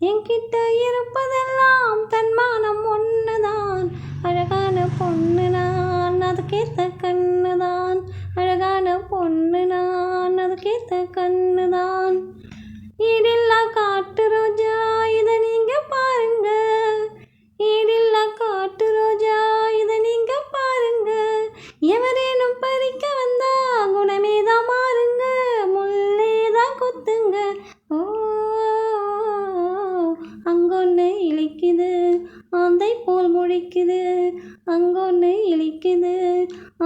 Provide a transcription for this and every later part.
என்கிட்ட இருப்பதெல்லாம் தன்மானம் ஒன்று தான் அழகான பொண்ணு நான் அதுக்கேற்ற கண்ணு தான் அழகான பொண்ணு நான் அதுக்கேற்ற கண்ணு தான் ஈடில்லா காட்டு ரோஜா இதை நீங்கள் பாருங்க. ஈடில்லா காட்டு ரோஜா இதை நீங்கள் பாருங்க. எவரே ஆந்தை போல் முழிக்குது அங்கொன்று இழிக்குது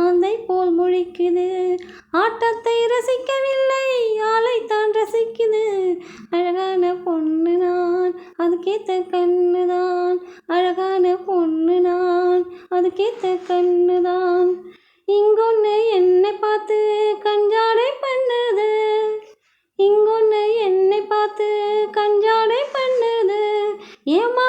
ஆந்தை போல் முழிக்குது. ஆட்டத்தை ரசிக்கவில்லை ஆளைத்தான் ரசிக்குது. அழகான பொண்ணு நான் அதுக்கேத்த கண்ணு தான். அழகான பொண்ணு நான் அதுக்கேத்த கண்ணு தான். இங்கொன்று என்னை பார்த்து கஞ்சாடை பண்ணுது. இங்கொன்று என்னை பார்த்து கஞ்சாடை பண்ணுது. ஏமா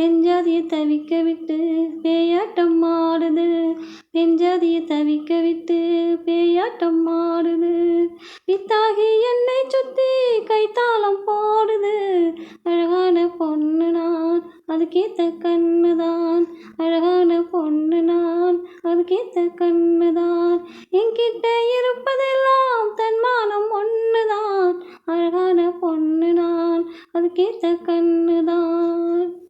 பெஞ்சாதியை தவிக்க விட்டு பேயாட்டம் ஆடுது. பெஞ்சாதியை தவிக்க விட்டு பேயாட்டம் ஆடுது. பித்தாகி என்னை சுத்தி கைத்தாளம் போடுது. அழகான பொண்ணு நான் அதுக்கேத்த கண்ணு தான். அழகான பொண்ணு நான் அதுக்கேத்த கண்ணு தான். என்கிட்ட இருப்பதெல்லாம் தன்மானம் ஒன்று தான். அழகான பொண்ணு நான் அதுக்கேத்த கண்ணு தான்.